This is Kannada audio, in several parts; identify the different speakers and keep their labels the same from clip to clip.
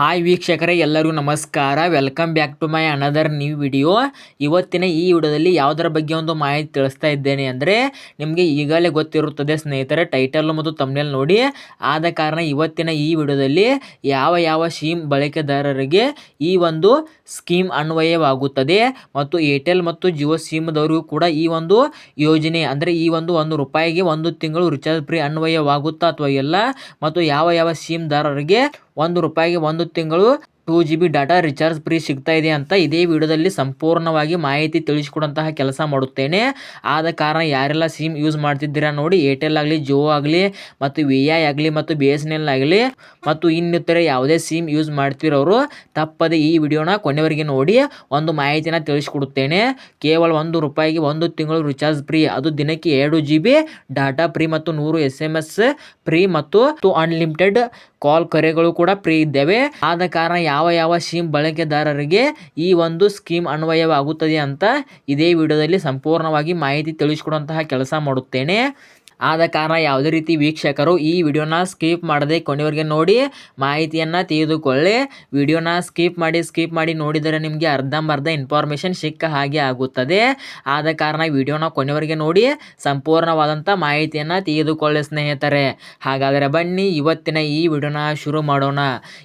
Speaker 1: ಹಾಯ್ ವೀಕ್ಷಕರೇ ಎಲ್ಲರಿಗೂ ನಮಸ್ಕಾರ. Welcome back to my another new video ಇವತ್ತಿನ ಈ ವಿಡಿಯೋದಲ್ಲಿ ಯಾವುದರ ಬಗ್ಗೆ ಒಂದು ಮಾಹಿತಿ ತಿಳಿಸ್ತಾ ಇದ್ದೇನೆ ಅಂದರೆ, ನಿಮಗೆ ಈಗಲೇ ಗೊತ್ತಿರುತ್ತದೆ ಸ್ನೇಹಿತರೆ ಟೈಟಲ್ ಮತ್ತು ತಮ್ಮನೇಲಿ ನೋಡಿ. ಆದ ಕಾರಣ ಇವತ್ತಿನ ಈ ವಿಡಿಯೋದಲ್ಲಿ ಯಾವ ಯಾವ ಸಿಮ್ ಬಳಕೆದಾರರಿಗೆ ಈ ಒಂದು ಸ್ಕೀಮ್ ಅನ್ವಯವಾಗುತ್ತದೆ ಮತ್ತು ಏರ್ಟೆಲ್ ಮತ್ತು ಜಿಯೋ ಸಿಮ್ದವರಿಗೂ ಕೂಡ ಈ ಒಂದು ಯೋಜನೆ ಅಂದರೆ ಈ ಒಂದು ಒಂದು ರೂಪಾಯಿಗೆ ಒಂದು ತಿಂಗಳು ರಿಚಾರ್ಜ್ ಫ್ರೀ ಅನ್ವಯವಾಗುತ್ತಾ ಅಥವಾ ಇಲ್ಲ ಮತ್ತು ಯಾವ ಯಾವ ಸಿಮ್ದಾರರಿಗೆ ಒಂದು ರೂಪಾಯಿಗೆ ಒಂದು ತಿಂಗಳು two G B data recharge free ಸಿಗ್ತಾ ಇದೆ ಅಂತ ಇದೇ ವಿಡಿಯೋದಲ್ಲಿ ಸಂಪೂರ್ಣವಾಗಿ ಮಾಹಿತಿ ತಿಳಿಸಿಕೊಡುವಂತಹ ಕೆಲಸ ಮಾಡುತ್ತೇನೆ. ಆದ ಕಾರಣ ಯಾರೆಲ್ಲ ಸಿಮ್ ಯೂಸ್ ಮಾಡ್ತಿದ್ದೀರಾ ನೋಡಿ ಏರ್ಟೆಲ್ ಆಗಲಿ ಜಿಯೋ ಆಗಲಿ, ಮತ್ತು ವಿ ಐ ಆಗಲಿ, ಮತ್ತು ಬಿ ಎಸ್ ಎನ್ ಎಲ್ ಆಗಲಿ, ಮತ್ತು ಇನ್ನಿತರ ಯಾವುದೇ ಸಿಮ್ ಯೂಸ್ ಮಾಡ್ತಿರೋರು ತಪ್ಪದೆ ಈ ವಿಡಿಯೋನ ಕೊನೆವರೆಗೆ ನೋಡಿ, ಒಂದು ಮಾಹಿತಿನ ತಿಳಿಸ್ಕೊಡುತ್ತೇನೆ. ಕೇವಲ ಒಂದು ರೂಪಾಯಿಗೆ ಒಂದು ತಿಂಗಳು ರಿಚಾರ್ಜ್ ಫ್ರೀ ಅದು ದಿನಕ್ಕೆ ಎರಡು ಜಿ ಬಿ ಡಾಟಾ ಫ್ರೀ ಮತ್ತು ನೂರು ಎಸ್ ಎಂ ಎಸ್ ಫ್ರೀ ಮತ್ತು ಅನ್ಲಿಮಿಟೆಡ್ ಕಾಲ್ ಕರೆಗಳು ಕೂಡ ಫ್ರೀ ಇದ್ದೇವೆ. ಆದ ಕಾರಣ ಯಾವ ಯಾವ ಸಿಮ್ ಬಳಕೆದಾರರಿಗೆ ಈ ಒಂದು ಸ್ಕೀಮ್ ಅನ್ವಯವಾಗುತ್ತದೆ ಅಂತ ಇದೇ ವಿಡಿಯೋದಲ್ಲಿ ಸಂಪೂರ್ಣವಾಗಿ ಮಾಹಿತಿ ತಿಳಿಸಿಕೊಡುವಂತಹ ಕೆಲಸ ಮಾಡುತ್ತೇನೆ. ಆದ ಕಾರಣ ಯಾವುದೇ ರೀತಿ ವೀಕ್ಷಕರು ಈ ವಿಡಿಯೋನ ಸ್ಕಿಪ್ ಮಾಡದೆ ಕೊನೆಯವರಿಗೆ ನೋಡಿ ಮಾಹಿತಿಯನ್ನು ತಿಳಿದುಕೊಳ್ಳಿ. ವಿಡಿಯೋನ ಸ್ಕಿಪ್ ಮಾಡಿ ಸ್ಕಿಪ್ ಮಾಡಿ ನೋಡಿದರೆ ನಿಮಗೆ ಅರ್ಧಂಬರ್ಧ ಇನ್ಫಾರ್ಮೇಷನ್ ಸಿಕ್ಕ ಹಾಗೆ ಆಗುತ್ತದೆ. ಆದ ಕಾರಣ ವಿಡಿಯೋನ ಕೊನೆಯವರಿಗೆ ನೋಡಿ ಸಂಪೂರ್ಣವಾದಂಥ ಮಾಹಿತಿಯನ್ನು ತಿಳಿದುಕೊಳ್ಳಿ ಸ್ನೇಹಿತರೆ. ಹಾಗಾದರೆ ಬನ್ನಿ, ಇವತ್ತಿನ ಈ ವಿಡಿಯೋನ ಶುರು ಮಾಡೋಣ.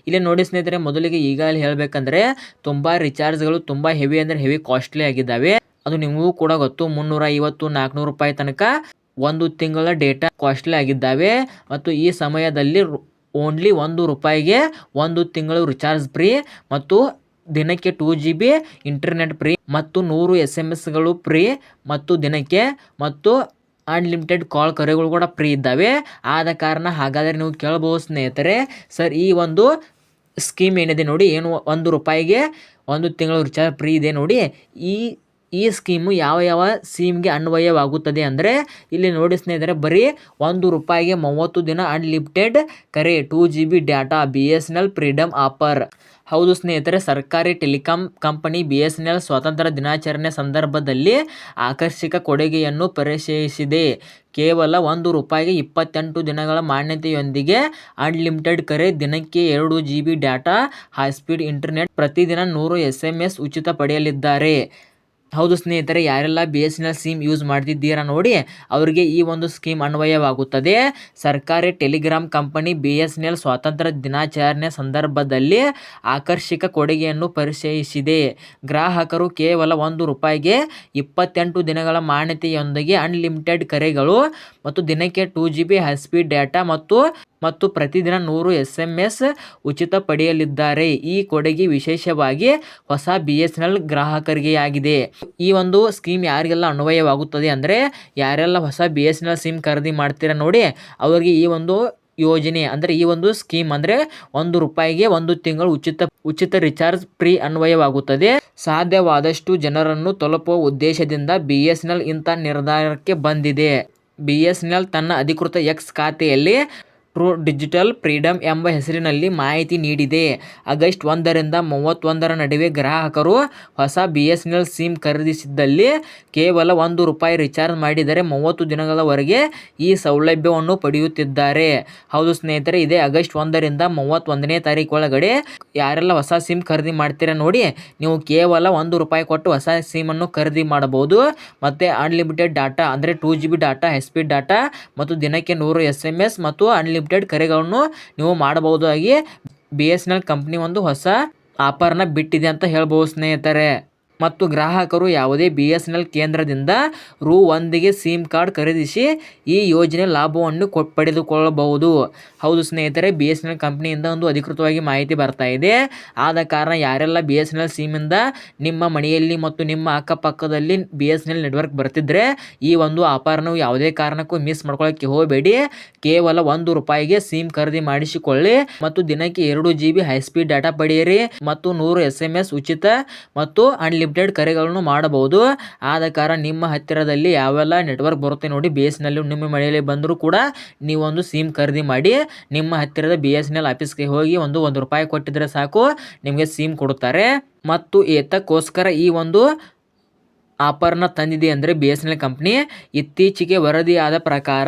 Speaker 1: ಇಲ್ಲಿ ನೋಡಿ ಸ್ನೇಹಿತರೆ, ಮೊದಲಿಗೆ ಈಗಲೇ ಹೇಳಬೇಕಂದ್ರೆ, ತುಂಬ ರಿಚಾರ್ಜ್ಗಳು ತುಂಬ ಹೆವಿ ಅಂದರೆ ಹೆವಿ ಕಾಸ್ಟ್ಲಿ ಆಗಿದ್ದಾವೆ. ಅದು ನಿಮಗೂ ಕೂಡ ಗೊತ್ತು, ಮುನ್ನೂರ ಐವತ್ತು, ನಾಲ್ಕುನೂರು ರೂಪಾಯಿ ತನಕ. ಒಂದು ತಿಂಗಳ ಡೇಟಾ ಕಾಸ್ಟ್ಲಿ ಆಗಿದ್ದಾವೆ ಮತ್ತು ಈ ಸಮಯದಲ್ಲಿ ಓನ್ಲಿ ಒಂದು ರೂಪಾಯಿಗೆ ಒಂದು ತಿಂಗಳು ರಿಚಾರ್ಜ್ ಫ್ರೀ ಮತ್ತು ದಿನಕ್ಕೆ two G B internet free ಮತ್ತು ನೂರು ಎಸ್ ಎಂ ಎಸ್ಗಳು ಫ್ರೀ ಮತ್ತು ದಿನಕ್ಕೆ ಮತ್ತು ಅನ್ಲಿಮಿಟೆಡ್ ಕಾಲ್ ಕರೆಗಳು ಕೂಡ ಫ್ರೀ ಇದ್ದಾವೆ. ಆದ ಕಾರಣ ಹಾಗಾದರೆ ನೀವು ಕೇಳಬಹುದು ಸ್ನೇಹಿತರೆ, ಸರ್ ಈ ಒಂದು ಸ್ಕೀಮ್ ಏನಿದೆ ನೋಡಿ, ಏನು ಒಂದು ರೂಪಾಯಿಗೆ ಒಂದು ತಿಂಗಳು ರಿಚಾರ್ಜ್ ಫ್ರೀ ಇದೆ ನೋಡಿ. ಈ ಈ ಸ್ಕೀಮು ಯಾವ ಯಾವ ಸ್ಕೀಮ್ಗೆ ಅನ್ವಯವಾಗುತ್ತದೆ ಅಂದರೆ, ಇಲ್ಲಿ ನೋಡಿ ಸ್ನೇಹಿತರೆ, ಬರೀ ಒಂದು ರೂಪಾಯಿಗೆ ಮೂವತ್ತು ದಿನ ಅನ್ಲಿಮಿಟೆಡ್ ಕರೆ two G B data B S N L freedom offer ಹೌದು ಸ್ನೇಹಿತರೆ, ಸರ್ಕಾರಿ telecom company B S N L ಸ್ವಾತಂತ್ರ್ಯ ದಿನಾಚರಣೆ ಸಂದರ್ಭದಲ್ಲಿ ಆಕರ್ಷಕ ಕೊಡುಗೆಯನ್ನು ಪರಿಚಯಿಸಿದೆ. ಕೇವಲ ಒಂದು ರೂಪಾಯಿಗೆ ಇಪ್ಪತ್ತೆಂಟು ದಿನಗಳ ಮಾನ್ಯತೆಯೊಂದಿಗೆ ಅನ್ಲಿಮಿಟೆಡ್ ಕರೆ, ದಿನಕ್ಕೆ ಎರಡು G B data high speed internet ಪ್ರತಿದಿನ ನೂರು ಎಸ್ ಎಂ ಎಸ್ ಉಚಿತ ಪಡೆಯಲಿದ್ದಾರೆ. ಹೌದು ಸ್ನೇಹಿತರೆ, ಯಾರೆಲ್ಲ B S N L SIM use ಮಾಡ್ತಿದ್ದೀರಾ ನೋಡಿ, ಅವರಿಗೆ ಈ ಒಂದು ಸ್ಕೀಮ್ ಅನ್ವಯವಾಗುತ್ತದೆ. ಸರ್ಕಾರಿ telegram company B S N L ಸ್ವಾತಂತ್ರ್ಯ ದಿನಾಚರಣೆ ಸಂದರ್ಭದಲ್ಲಿ ಆಕರ್ಷಕ ಕೊಡುಗೆಯನ್ನು ಪರಿಚಯಿಸಿದೆ. ಗ್ರಾಹಕರು ಕೇವಲ ಒಂದು ರೂಪಾಯಿಗೆ ಇಪ್ಪತ್ತೆಂಟು ದಿನಗಳ ಮಾನ್ಯತೆಯೊಂದಿಗೆ ಅನ್ಲಿಮಿಟೆಡ್ ಕರೆಗಳು ಮತ್ತು ದಿನಕ್ಕೆ two G B high speed data ಮತ್ತು ಮತ್ತು ಪ್ರತಿದಿನ ನೂರು ಎಸ್ ಎಂ ಎಸ್ ಉಚಿತ ಪಡೆಯಲಿದ್ದಾರೆ. ಈ ಕೊಡುಗೆ ವಿಶೇಷವಾಗಿ ಹೊಸ ಬಿ ಎಸ್ ಎನ್ ಎಲ್ ಗ್ರಾಹಕರಿಗೆ ಆಗಿದೆ ಈ ಒಂದು ಸ್ಕೀಮ್ ಯಾರಿಗೆಲ್ಲ ಅನ್ವಯವಾಗುತ್ತದೆ ಅಂದರೆ ಯಾರೆಲ್ಲ ಹೊಸ B S N L SIM ಖರೀದಿ ಮಾಡ್ತೀರಾ ನೋಡಿ, ಅವರಿಗೆ ಈ ಒಂದು ಯೋಜನೆ ಅಂದರೆ ಈ ಒಂದು ಸ್ಕೀಮ್ ಅಂದರೆ ಒಂದು ರೂಪಾಯಿಗೆ ಒಂದು ತಿಂಗಳು ಉಚಿತ ಉಚಿತ ರಿಚಾರ್ಜ್ ಫ್ರೀ ಅನ್ವಯವಾಗುತ್ತದೆ. ಸಾಧ್ಯವಾದಷ್ಟು ಜನರನ್ನು ತಲುಪುವ ಉದ್ದೇಶದಿಂದ ಬಿ ಎಸ್ ಎನ್ ಎಲ್ ಇಂಥ ನಿರ್ಧಾರಕ್ಕೆ ಬಂದಿದೆ. ಬಿ ಎಸ್ ಎನ್ ಎಲ್ ತನ್ನ ಅಧಿಕೃತ ಎಕ್ಸ್ ಖಾತೆಯಲ್ಲಿ ಟ್ರೂ ಡಿಜಿಟಲ್ ಫ್ರೀಡಮ್ ಎಂಬ ಹೆಸರಿನಲ್ಲಿ ಮಾಹಿತಿ ನೀಡಿದೆ. ಆಗಸ್ಟ್ ಒಂದರಿಂದ ಮೂವತ್ತೊಂದರ ನಡುವೆ ಗ್ರಾಹಕರು ಹೊಸ B S N L SIM ಖರೀದಿಸಿದ್ದಲ್ಲಿ ಕೇವಲ ಒಂದು ರೂಪಾಯಿ ರಿಚಾರ್ಜ್ ಮಾಡಿದರೆ ಮೂವತ್ತು ದಿನಗಳವರೆಗೆ ಈ ಸೌಲಭ್ಯವನ್ನು ಪಡೆಯುತ್ತಿದ್ದಾರೆ. ಹೌದು ಸ್ನೇಹಿತರೆ, ಇದೇ ಆಗಸ್ಟ್ ಒಂದರಿಂದ ಮೂವತ್ತೊಂದನೇ ತಾರೀಕು ಒಳಗಡೆ ಯಾರೆಲ್ಲ ಹೊಸ ಸಿಮ್ ಖರೀದಿ ಮಾಡ್ತೀರಾ ನೋಡಿ, ನೀವು ಕೇವಲ ಒಂದು ರೂಪಾಯಿ ಕೊಟ್ಟು ಹೊಸ ಸಿಮನ್ನು ಖರೀದಿ ಮಾಡಬಹುದು. ಮತ್ತು ಅನ್ಲಿಮಿಟೆಡ್ ಡಾಟಾ ಅಂದರೆ two G B data high speed data ಮತ್ತು ದಿನಕ್ಕೆ ನೂರು ಎಸ್ ಎಂ ಎಸ್ ಮತ್ತು ಅನ್ಲಿಮಿಟೆಡ್ ಅನ್ಲಿಮಿಟೆಡ್ ಕರೆಗಳನ್ನು ನೀವು ಮಾಡಬಹುದಾಗಿ B S N L company ಒಂದು ಹೊಸ ಆಫರ್ನ ಬಿಟ್ಟಿದೆ ಅಂತ ಹೇಳ್ಬೋದು ಸ್ನೇಹಿತರೆ. ಮತ್ತು ಗ್ರಾಹಕರು ಯಾವುದೇ ಬಿ ಎಸ್ ಎನ್ ಎಲ್ ಕೇಂದ್ರದಿಂದ ರು ಒಂದಿಗೆ ಸಿಮ್ ಕಾರ್ಡ್ ಖರೀದಿಸಿ ಈ ಯೋಜನೆ ಲಾಭವನ್ನು ಕೊ ಪಡೆದುಕೊಳ್ಳಬಹುದು. ಹೌದು ಸ್ನೇಹಿತರೆ ಬಿ ಎಸ್ ಎನ್ ಎಲ್ ಕಂಪ್ನಿಯಿಂದ ಒಂದು ಅಧಿಕೃತವಾಗಿ ಮಾಹಿತಿ ಬರ್ತಾ ಇದೆ. ಆದ ಕಾರಣ ಯಾರೆಲ್ಲ ಬಿ ಎಸ್ ಎನ್ ಎಲ್ ಸಿಮ್ಮಿಂದ ನಿಮ್ಮ ಮನೆಯಲ್ಲಿ ಮತ್ತು ನಿಮ್ಮ ಅಕ್ಕಪಕ್ಕದಲ್ಲಿ B S N L network ಬರ್ತಿದ್ರೆ ಈ ಒಂದು ಆಫರ್ನ ಯಾವುದೇ ಕಾರಣಕ್ಕೂ ಮಿಸ್ ಮಾಡ್ಕೊಳ್ಳೋಕ್ಕೆ ಹೋಗಬೇಡಿ. ಕೇವಲ ಒಂದು ರೂಪಾಯಿಗೆ ಸಿಮ್ ಖರೀದಿ ಮಾಡಿಸಿಕೊಳ್ಳಿ ಮತ್ತು ದಿನಕ್ಕೆ ಎರಡು G B high speed data ಪಡೆಯಿರಿ ಮತ್ತು ನೂರು ಎಸ್ ಎಂ ಎಸ್ ಉಚಿತ ಮತ್ತು ಅನ್ಲಿಮಿಟೆಡ್ ಅನ್ಲಿಮಿಟೆಡ್ ಕರೆಗಳನ್ನು ಮಾಡಬಹುದು. ಆದ ಕಾರಣ ನಿಮ್ಮ ಹತ್ತಿರದಲ್ಲಿ ಯಾವೆಲ್ಲ ನೆಟ್ವರ್ಕ್ ಬರುತ್ತೆ ನೋಡಿ ಬಿ ಎಸ್ ಎನ್ ನಿಮ್ಮ ಮನೆಯಲ್ಲಿ ಬಂದರೂ ಕೂಡ ನೀವೊಂದು ಸಿಮ್ ಖರೀದಿ ಮಾಡಿ, ನಿಮ್ಮ ಹತ್ತಿರದ ಬಿ ಎಸ್ ಎನ್ ಎಲ್ ಆಫೀಸ್ಗೆ ಹೋಗಿ ಒಂದು ಒಂದು ರೂಪಾಯಿ ಕೊಟ್ಟಿದ್ರೆ ಸಾಕು, ನಿಮಗೆ ಸಿಮ್ ಕೊಡುತ್ತಾರೆ. ಮತ್ತು ಏತಕ್ಕೋಸ್ಕರ ಈ ಒಂದು ಆಫರ್ನ ತಂದಿದೆ ಅಂದರೆ B S N L company. ಇತ್ತೀಚೆಗೆ ವರದಿಯಾದ ಪ್ರಕಾರ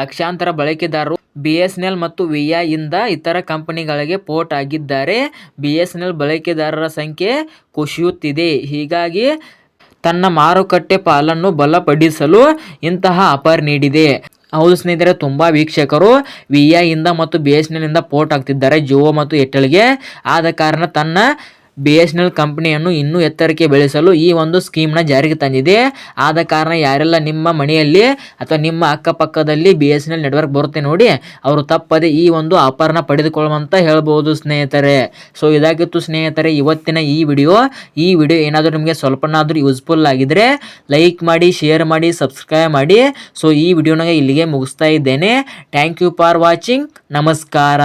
Speaker 1: ಲಕ್ಷಾಂತರ ಬಳಕೆದಾರರು ಬಿ ಎಸ್ ಎನ್ ಎಲ್ ಮತ್ತು ವಿ ಐ ಇಂದ ಇತರ ಕಂಪನಿಗಳಿಗೆ ಪೋರ್ಟ್ ಆಗಿದ್ದಾರೆ. ಬಿ ಎಸ್ ಎನ್ ಎಲ್ ಬಳಕೆದಾರರ ಸಂಖ್ಯೆ ಕುಸಿಯುತ್ತಿದೆ. ಹೀಗಾಗಿ ತನ್ನ ಮಾರುಕಟ್ಟೆ ಪಾಲನ್ನು ಬಲಪಡಿಸಲು ಇಂತಹ ಆಫರ್ ನೀಡಿದೆ. ಹೌದು ಸ್ನೇಹಿತರೆ, ತುಂಬ ವೀಕ್ಷಕರು ವಿ ಐ ಇಂದ ಮತ್ತು ಬಿ ಎಸ್ ಎನ್ ಎಲ್ ಇಂದ ಪೋರ್ಟ್ ಆಗ್ತಿದ್ದಾರೆ. ಜಿಯೋ ಮತ್ತು ಏರ್ಟೆಲ್ಗೆ. ಆದ ಕಾರಣ ತನ್ನ ಬಿ ಎಸ್ ಎನ್ ಎಲ್ ಕಂಪ್ನಿಯನ್ನು ಇನ್ನೂ ಎತ್ತರಕ್ಕೆ ಬೆಳೆಸಲು ಈ ಒಂದು ಸ್ಕೀಮ್ನ ಜಾರಿಗೆ ತಂದಿದೆ. ಆದ ಕಾರಣ ಯಾರೆಲ್ಲ ನಿಮ್ಮ ಮನೆಯಲ್ಲಿ ಅಥವಾ ನಿಮ್ಮ ಅಕ್ಕಪಕ್ಕದಲ್ಲಿ B S N L network ಬರುತ್ತೆ ನೋಡಿ, ಅವರು ತಪ್ಪದೆ ಈ ಒಂದು ಆಫರ್ನ ಪಡೆದುಕೊಳ್ಳುವಂತ ಹೇಳ್ಬೋದು ಸ್ನೇಹಿತರೆ. ಸೊ ಇದಾಗಿತ್ತು ಸ್ನೇಹಿತರೆ, ಇವತ್ತಿನ ಈ ವಿಡಿಯೋ ಈ ವಿಡಿಯೋ ಏನಾದರೂ ನಿಮಗೆ ಸ್ವಲ್ಪನಾದರೂ ಯೂಸ್ಫುಲ್ ಆಗಿದ್ರೆ ಲೈಕ್ ಮಾಡಿ ಶೇರ್ ಮಾಡಿ ಸಬ್ಸ್ಕ್ರೈಬ್ ಮಾಡಿ. ಸೊ ಈ ವಿಡಿಯೋನಾಗ ಇಲ್ಲಿಗೆ ಮುಗಿಸ್ತಾ ಇದ್ದೇನೆ. ಥ್ಯಾಂಕ್ ಯು ಫಾರ್ ವಾಚಿಂಗ್ ನಮಸ್ಕಾರ.